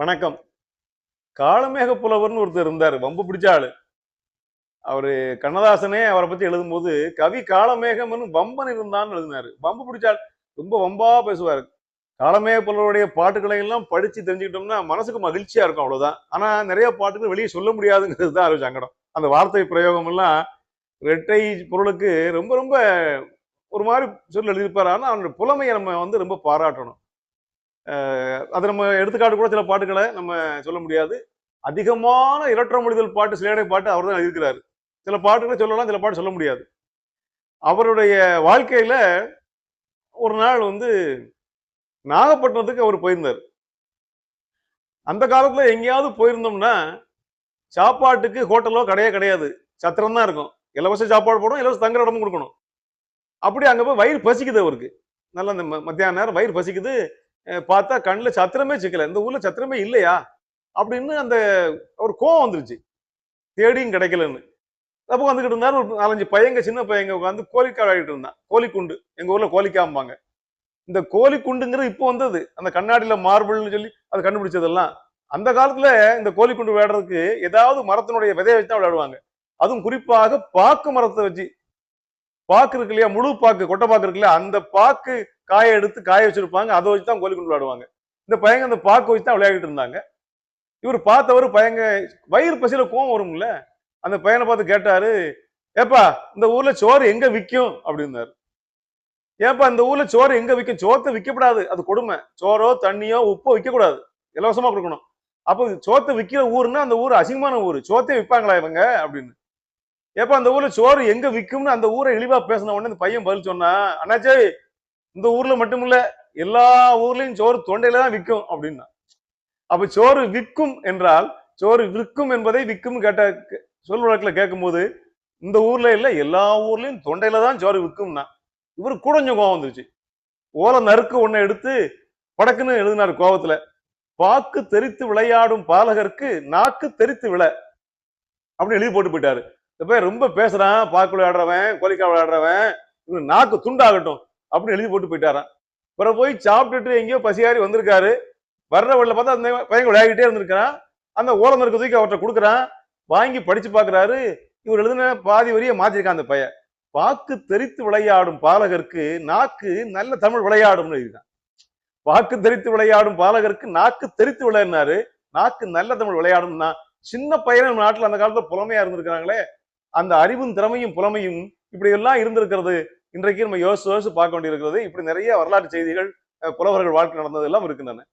வணக்கம். காளமேக புலவர்னு ஒருத்தர் இருந்தார். வம்பு பிடிச்ச ஆளு. அவரு கண்ணதாசனே அவரை பத்தி எழுதும்போது கவி காலமேகம்னு வம்பன் இருந்தான்னு எழுதினாரு. வம்பு பிடிச்சாள் ரொம்ப வம்பா பேசுவாரு. காலமேக புலவருடைய பாட்டுகளை எல்லாம் படிச்சு தெரிஞ்சுக்கிட்டோம்னா மனசுக்கு மகிழ்ச்சியா இருக்கும் அவ்வளவுதான். ஆனா நிறைய பாட்டுகள் வெளியே சொல்ல முடியாதுங்கிறது தான் அது சங்கடம். அந்த வார்த்தை பிரயோகம் எல்லாம் ரெட்டை பொருளுக்கு ரொம்ப ரொம்ப ஒரு மாதிரி சொல்லி எழுதியிருப்பார். ஆனால் அவனுடைய புலமையை நம்ம வந்து ரொம்ப பாராட்டணும். அது நம்ம எடுத்துக்காட்டு கூட சில பாட்டுகளை நம்ம சொல்ல முடியாது. அதிகமான இரட்டை மொழிதல் பாட்டு சிலேடை பாட்டு அவர் தான் இருக்கிறார் சில பாட்டுகளை சொல்லலாம் சில பாட்டு சொல்ல முடியாது. அவருடைய வாழ்க்கையில ஒரு நாள் வந்து நாகப்பட்டினத்துக்கு அவர் போயிருந்தார். அந்த காலத்துல எங்கேயாவது போயிருந்தோம்னா சாப்பாட்டுக்கு ஹோட்டலோ கடையோ கிடையாது. சத்திரம் தான் இருக்கும். இலவச சாப்பாடு போடணும் இலவச தங்குற இடமும் கொடுக்கணும். அப்படி அங்க போய் வயிறு பசிக்குது அவருக்கு. நல்ல அந்த ம- மத்தியான நேரம் வயிறு பசிக்குது. பார்த்தா கண்ணுல சத்திரமே சிக்கல. இந்த ஊர்ல சத்திரமே இல்லையா? அப்படின்னு அந்த ஒரு கோவம் வந்துருச்சு. தேடியும் கிடைக்கலன்னு. அப்போ வந்துக்கிட்டு இருந்தார் ஒரு நாலஞ்சு பையங்க சின்ன பையங்க உட்காந்து கோழிக்காய் விளையாடிட்டு இருந்தான். கோழிக்குண்டு. எங்க ஊர்ல கோழிக்காம்பாங்க. இந்த கோழிக்குண்டுங்கிறது இப்போ வந்தது. அந்த கண்ணாடியில மார்பிள்னு சொல்லி அது கண்டுபிடிச்சதெல்லாம். அந்த காலத்துல இந்த கோழிக்குண்டு விளையாடுறதுக்கு ஏதாவது மரத்தினுடைய விதையை வச்சு தான் விளையாடுவாங்க. அதுவும் குறிப்பாக பாக்கு மரத்தை வச்சு பாக்கு இருக்கு இல்லையா? முழு பாக்கு கொட்டை பாக்கு இருக்கு இல்லையா? அந்த பாக்கு காய எடுத்து காய வச்சிருப்பாங்க. அதை வச்சு தான் கோழிக்குண்டு விளையாடுவாங்க இந்த பையங்க அந்த பாக்கு வச்சு தான் விளையாடிட்டு இருந்தாங்க. இவர் பார்த்தவர் பையங்க வயிறு பசியில கோவம் வரும்ல? அந்த பையனை பார்த்து கேட்டாரு ஏப்பா இந்த ஊர்ல சோறு எங்க விற்கும் அப்படின்னாரு. ஏப்பா இந்த ஊர்ல சோறு எங்க விற்கும் சோத்தை விற்கக்கூடாது அது கொடுமை. சோறோ தண்ணியோ உப்போ விற்கக்கூடாது இலவசமா கொடுக்கணும். அப்போ சோத்தை விற்கிற ஊர்னா அந்த ஊர் அசிங்கமான ஊர். சோத்தே விற்பாங்களா இவங்க? அப்படின்னு. ஏப்பா அந்த ஊர்ல சோறு எங்க விற்கும்னு அந்த ஊரை இழிவா பேசின உடனே அந்த பையன் பதில் சொன்னா அண்ணாச்சே இந்த ஊர்ல மட்டும் இல்ல எல்லா ஊர்லயும் சோறு தொண்டையில தான் விற்கும் அப்படின்னா. அப்ப சோறு விற்கும் என்றால் சோறு விற்கும் என்பதை விற்கும் கேட்ட சொல் வழக்குல கேட்கும்போது இந்த ஊர்ல இல்ல எல்லா ஊர்லயும் தொண்டையில தான் சோறு விற்கும்னா இவருக்கு கூட கொஞ்சம் கோவம் வந்துருச்சு. ஓலை நறுக்கு ஒண்ணை எடுத்து படக்குன்னு எழுதினார் கோவத்துல. பாக்கு தெரித்து விளையாடும் பாலகருக்கு நாக்கு தெரித்து விளை அப்படின்னு எழுதி போட்டு போயிட்டாரு. இந்த பையன் ரொம்ப பேசுறான் பாக்கு விளையாடுறவன் கோழிக்காய் விளையாடுறவன் இவன் நாக்கு துண்டாகட்டும் அப்படின்னு எழுதி போட்டு போயிட்டாரான் பிறகு போய் சாப்பிட்டுட்டு எங்கேயோ பசியாரி வந்திருக்காரு. வர்ற வழியில பார்த்தா அந்த பையன் விளையாடிட்டே இருந்திருக்கிறான். அந்த ஓரம் இருக்க தூக்கி அவர்கிட்ட கொடுக்குறான். வாங்கி படிச்சு பார்க்குறாரு. இவர் எழுதின பாதி வரியை மாற்றிருக்கான் அந்த பையன். பாக்கு தெரித்து விளையாடும் பாலகருக்கு நாக்கு நல்ல தமிழ் விளையாடும்னு எழுதியிருக்கான். வாக்கு தெரித்து விளையாடும் பாலகருக்கு நாக்கு தெரித்து விளையாடினாரு. நாக்கு நல்ல தமிழ் விளையாடும்னா சின்ன பையன் நம்ம நாட்டுல அந்த காலத்துல புலமையா இருந்திருக்கிறாங்களே அந்த அறிவும் திறமையும் புலமையும் இப்படி எல்லாம் இருந்திருக்கிறது. இன்றைக்கு நம்ம யோசிச்சு யோசிச்சு பார்க்க வேண்டியிருக்கிறது. இப்படி நிறைய வரலாற்று செய்திகள் புலவர்கள் வாழ்க்கை நடந்தது எல்லாம் இருக்கின்றன